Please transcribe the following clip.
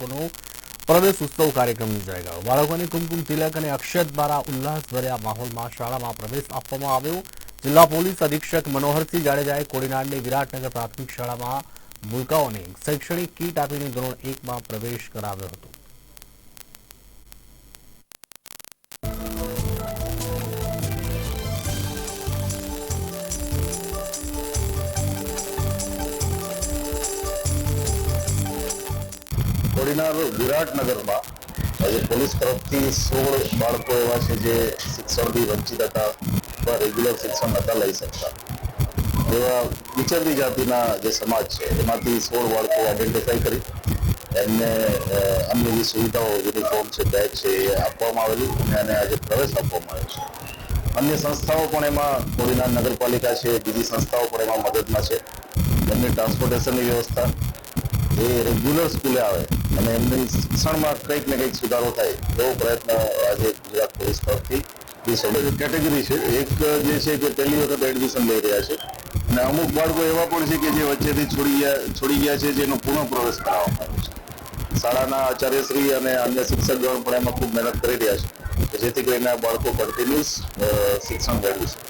બાળકોનો પ્રવેશ ઉત્સવ કાર્યક્રમ યોજાઈ બાળકોને કુમકુમ તિલક અને અક્ષત દ્વારા ઉલ્લાસભર્યા માહોલમાં શાળામાં પ્રવેશ આપવામાં આવ્યો. જિલ્લા પોલીસ અધિક્ષક મનોહરસિંહ જાડેજાએ કોડીનાડની વિરાટનગર પ્રાથમિક શાળામાં મુલકાઓને શૈક્ષણિક કીટ આપીને ધોરણ એકમાં પ્રવેશ કરાવ્યો હતો. કોડીનાર વિરાટનગરમાં આજે પોલીસ તરફથી સોળ બાળકો એવા છે જે શિક્ષણથી વંચિત હતા અથવા રેગ્યુલર શિક્ષણ નતા લઈ શકતા. એવા વિચરતી જાતિના જે સમાજ છે, એમાંથી સોળ બાળકો આઈડેન્ટિફાઈ કરી એમને અન્ય જે સુવિધાઓ યુનિફોર્મ છે બેગ છે, એ આપવામાં આવેલી અને એને આજે પ્રવેશ આપવામાં આવ્યો છે. અન્ય સંસ્થાઓ પણ એમાં, કોડીનાર નગરપાલિકા છે, બીજી સંસ્થાઓ પણ એમાં મદદમાં છે. એમની ટ્રાન્સપોર્ટેશનની વ્યવસ્થા એ રેગ્યુલર સ્કૂલે આવે અને એમની શિક્ષણમાં કંઈક ને કંઈક સુધારો થાય એવો પ્રયત્ન આજે ગુજરાત પોલીસ તરફથી કેટેગરી છે. એક જે છે કે પહેલી વખત એડમિશન લઈ રહ્યા છે. અને અમુક બાળકો એવા પણ છે કે જે વચ્ચેથી છોડી ગયા છોડી ગયા છે જેનો પુનઃ પ્રવેશ કરાવવામાં આવ્યો છે. શાળાના આચાર્યશ્રી અને અન્ય શિક્ષકગણ પણ એમાં ખૂબ મહેનત કરી રહ્યા છે. જેથી કરીને આ બાળકો કન્ટિન્યુઅસ શિક્ષણ મેળવી શકે.